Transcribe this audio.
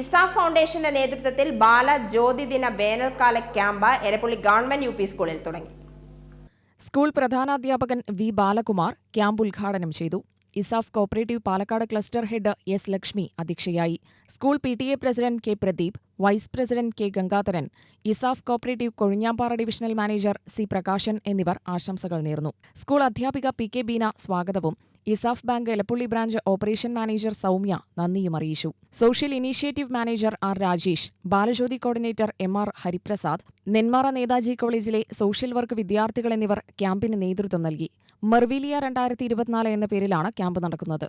ഇസാഫ് ഫൗണ്ടേഷന്റെ നേതൃത്വത്തിൽ ബാല ജ്യോതി ദിന വേനൽക്കാല camp Erappally government U P സ്കൂളിൽ തുടങ്ങി. സ്കൂൾ പ്രധാനാധ്യാപകൻ വി ബാലകുമാർ ക്യാമ്പ് ഉദ്ഘാടനം ചെയ്തു. ESAF cooperative Palakkad cluster head S Lakshmi അധ്യക്ഷയായി. School P T A president K Pradeep vice president K Gangadharan ESAF cooperative Kozhinjampara divisional manager C Prakashan എന്നിവർ ആശംസകൾ നേർന്നു. School അധ്യാപിക പി കെ ബീന സ്വാഗതവും ESAF bank Elappully branch operation manager Soumya നന്ദിയും അറിയിച്ചു. Social initiative manager R Rajesh Balajyothi coordinator M R Hariprasad Nenmara Netaji കോളേജിലെ social work വിദ്യാർത്ഥികൾ എന്നിവർ ക്യാമ്പിന് നേതൃത്വം നൽകി. മെർവീലിയ രണ്ടായിരത്തി ഇരുപത്തിനാല് എന്ന പേരിലാണ് ക്യാമ്പ് നടക്കുന്നത്.